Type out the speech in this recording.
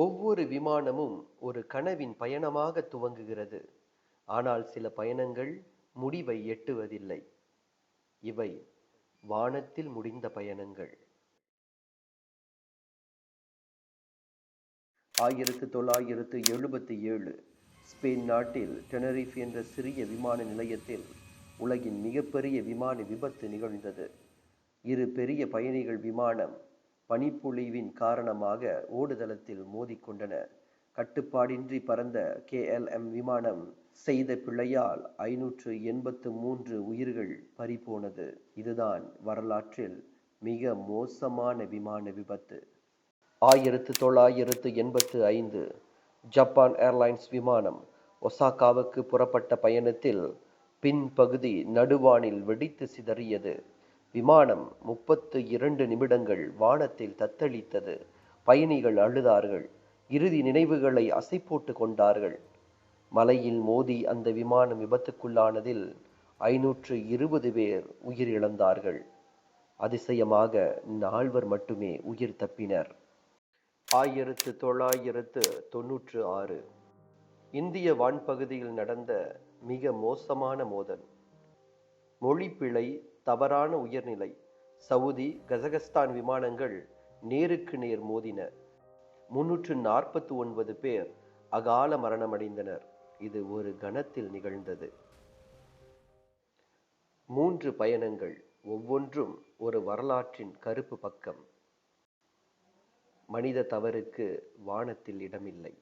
ஒவ்வொரு விமானமும் ஒரு கனவின் பயணமாக துவங்குகிறது. ஆனால் சில பயணங்கள் முடிவை எட்டுவதில்லை. இவை வானத்தில் முடிந்த பயணங்கள். ஆயிரத்து தொள்ளாயிரத்து எழுபத்தி ஏழு ஸ்பெயின் நாட்டில் டெனரிஃப் என்ற சிறிய விமான நிலையத்தில் உலகின் மிகப்பெரிய விமான விபத்து நிகழ்ந்தது. இரு பெரிய பயணிகள் விமானம் பனிப்பொழிவின் காரணமாக ஓடுதளத்தில் மோதிக்கொண்டன. கட்டுப்பாடின்றி பறந்த கேஎல்எம் விமானம் செய்த பிழையால் ஐநூற்று எண்பத்து மூன்று உயிர்கள் பறிபோனது. இதுதான் வரலாற்றில் மிக மோசமான விமான விபத்து. ஆயிரத்து தொள்ளாயிரத்து எண்பத்து ஐந்து ஜப்பான் ஏர்லைன்ஸ் விமானம் ஒசாகாவுக்கு புறப்பட்ட பயணத்தில் பின்பகுதி நடுவானில் வெடித்து சிதறியது. விமானம் முப்பத்து இரண்டு நிமிடங்கள் வானத்தில் தத்தளித்தது. பயணிகள் அழுதார்கள். இறுதி நினைவுகளை அசை போட்டு கொண்டார்கள். மலையில் மோதி அந்த விமானம் விபத்துக்குள்ளானதில் ஐநூற்று இருபது பேர் உயிரிழந்தார்கள். அதிசயமாக நால்வர் மட்டுமே உயிர் தப்பினர். ஆயிரத்து தொள்ளாயிரத்து தொன்னூற்று ஆறு. இந்திய வான்பகுதியில் நடந்த மிக மோசமான மோதல். மொழிப்பிழை தவறான உயர்நிலை. சவுதி கசகஸ்தான் விமானங்கள் நேருக்கு நேர் மோதின. முன்னூற்று நாற்பத்தி ஒன்பது பேர் அகால மரணமடைந்தனர். இது ஒரு கணத்தில் நிகழ்ந்தது. மூன்று பயணங்கள் ஒவ்வொன்றும் ஒரு வரலாற்றின் கருப்பு பக்கம். மனித தவறுக்கு வானத்தில் இடமில்லை.